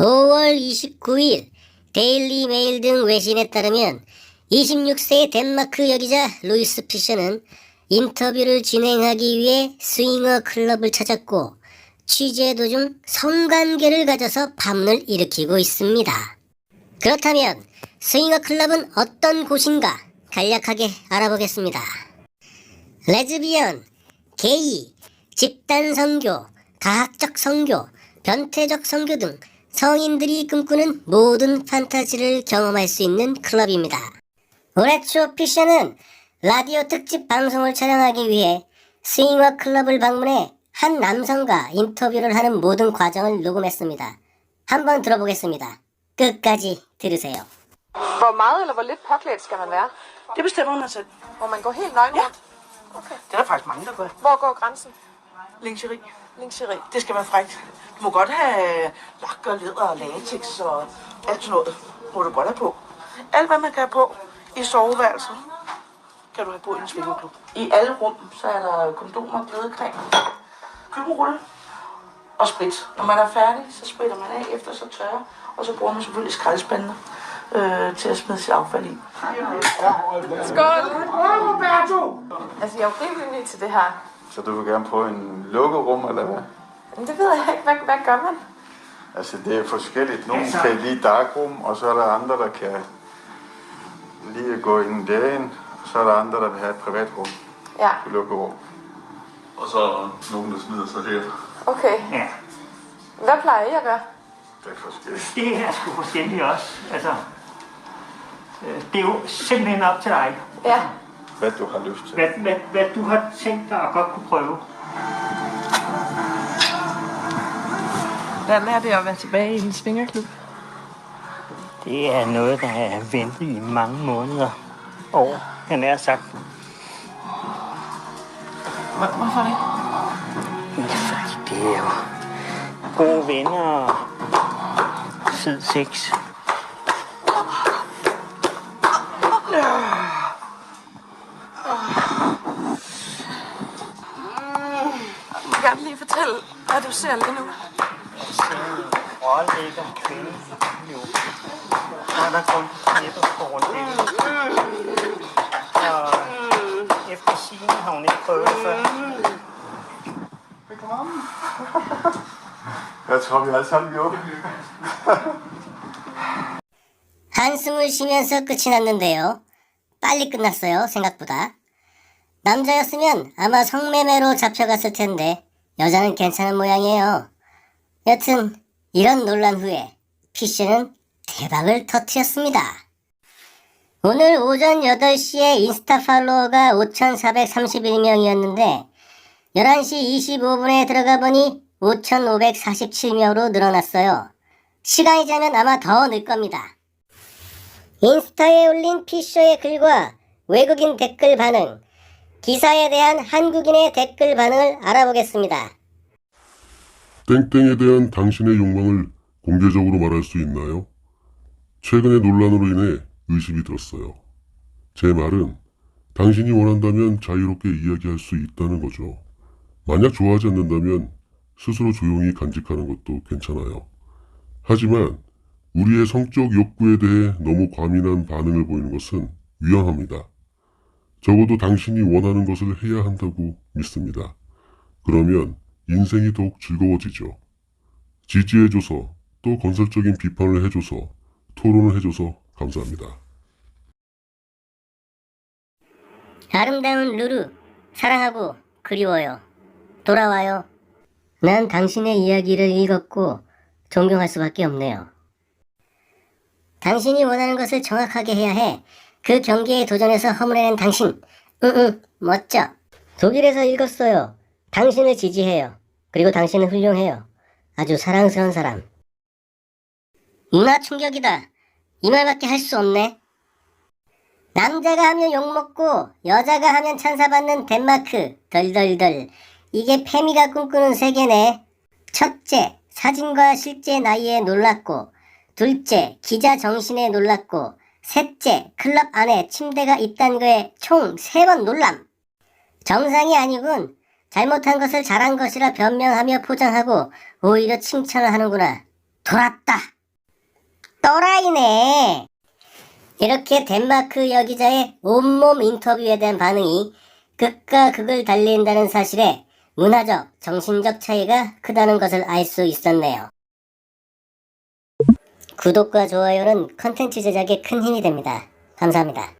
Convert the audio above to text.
5월 29일 데일리 메일 등 외신에 따르면 26세의 덴마크 여기자 루이스 피셔는 인터뷰를 진행하기 위해 스윙어 클럽을 찾았고 취재 도중 성관계를 가져서 파문을 일으키고 있습니다. 그렇다면 스윙어 클럽은 어떤 곳인가 간략하게 알아보겠습니다. 레즈비언, 게이, 집단 선교, 가학적 선교, 변태적 선교 등 성인들이 꿈꾸는 모든 판타지를 경험할 수 있는 클럽입니다. 올해 초 피셔는 라디오 특집 방송을 촬영하기 위해 스윙어 클럽을 방문해 한 남성과 인터뷰를 하는 moden 과정을 녹음했습니다. 한번 들어보겠습니다. 끝까지 들으세요. Hvor meget eller hvor lidt påklædt skal man være? Det bestemmer man selv. Må man gå helt nøgen Ja. rundt? Okay. Det er der faktisk mange, der gør. Hvor går grænsen? Lingerie. Lingerie. Det skal være frækt. Du må godt have lak og læder og latex og alt sådan noget. Må du godt have på. Alt, hvad man kan have på i soveværelset, kan du have på i en svingerklub. I alle rum, så er der kondomer, glidecreme, køkkenrulle og sprit. Når man er færdig, så spritter man af efter så tørre, og så bruger man selvfølgelig skraldespandene øh, til at smide sit affald i. Skål! Altså, jeg er jo rimelig ny til det her. Så du vil gerne prøve en lukket rum, eller hvad? Men det ved jeg ikke. Hvad, hvad gør man? Altså, det er forskelligt. Nogle kan lide darkroom, og så er der andre, der kan lige at gå ind derind. Så er der andre, der vil have et privat rum, Ja, et lukket rum. Og så er der nogen, der smider sig her. okay. Ja, Hvad plejer I at gøre? Det er forskelligt. det er sgu forskelligt også. Altså, øh, det er jo simpelthen op til dig, Ja. Hvad du har lyst til. hvad, hvad, hvad du har tænkt dig at godt kunne prøve. Hvordan er det at være tilbage i en svingerklub? Det er noget, der er ventet i mange måneder. År, han er sagt. Hvorfor det? Ja, fordi det er jo gode venner og fed sex. Lige fortælle, hvad du ser lige nu. Rålægger kvinde. Jo. Så er kun knæpper på rundt Og efter sigende har hun ikke prøvet det før. Jeg tror, vi alle sammen gjorde det. 한숨을 쉬면서 끝이 났는데요. 빨리 끝났어요, 생각보다. 남자였으면 아마 성매매로 잡혀갔을 텐데, 여자는 괜찮은 모양이에요. 여튼, 이런 논란 후에, 피쉬는 대박을 터뜨렸습니다. 오늘 오전 8시에 인스타 팔로워가 5,431명이었는데, 11시 25분에 들어가 보니 5,547명으로 늘어났어요. 시간이 지나면 아마 더 늘 겁니다. 인스타에 올린 피쇼의 글과 외국인 댓글 반응, 기사에 대한 한국인의 댓글 반응을 알아보겠습니다. 땡땡에 대한 당신의 욕망을 공개적으로 말할 수 있나요? 최근의 논란으로 인해 의심이 들었어요. 제 말은 당신이 원한다면 자유롭게 이야기할 수 있다는 거죠. 만약 좋아하지 않는다면 스스로 조용히 간직하는 것도 괜찮아요. 하지만 우리의 성적 욕구에 대해 너무 과민한 반응을 보이는 것은 위험합니다. 적어도 당신이 원하는 것을 해야 한다고 믿습니다. 그러면 인생이 더욱 즐거워지죠. 지지해줘서 또 건설적인 비판을 해줘서 토론을 해줘서 감사합니다. 아름다운 루루, 사랑하고 그리워요. 돌아와요. 난 당신의 이야기를 읽었고 존경할 수밖에 없네요. 당신이 원하는 것을 정확하게 해야 해. 그 경기에 도전해서 허물어낸 당신. 응응, 멋져. 독일에서 읽었어요. 당신을 지지해요. 그리고 당신은 훌륭해요. 아주 사랑스러운 사람. 문화 충격이다. 이 말밖에 할 수 없네. 남자가 하면 욕먹고 여자가 하면 찬사받는 덴마크 덜덜덜 이게 페미가 꿈꾸는 세계네 첫째 사진과 실제 나이에 놀랐고 둘째 기자 정신에 놀랐고 셋째 클럽 안에 침대가 있다는 거에 총 세 번 놀람 정상이 아니군 잘못한 것을 잘한 것이라 변명하며 포장하고 오히려 칭찬을 하는구나 돌았다. 또라이네. 이렇게 덴마크 여기자의 온몸 인터뷰에 대한 반응이 극과 극을 달리한다는 사실에 문화적, 정신적 차이가 크다는 것을 알 수 있었네요. 구독과 좋아요는 컨텐츠 제작에 큰 힘이 됩니다. 감사합니다.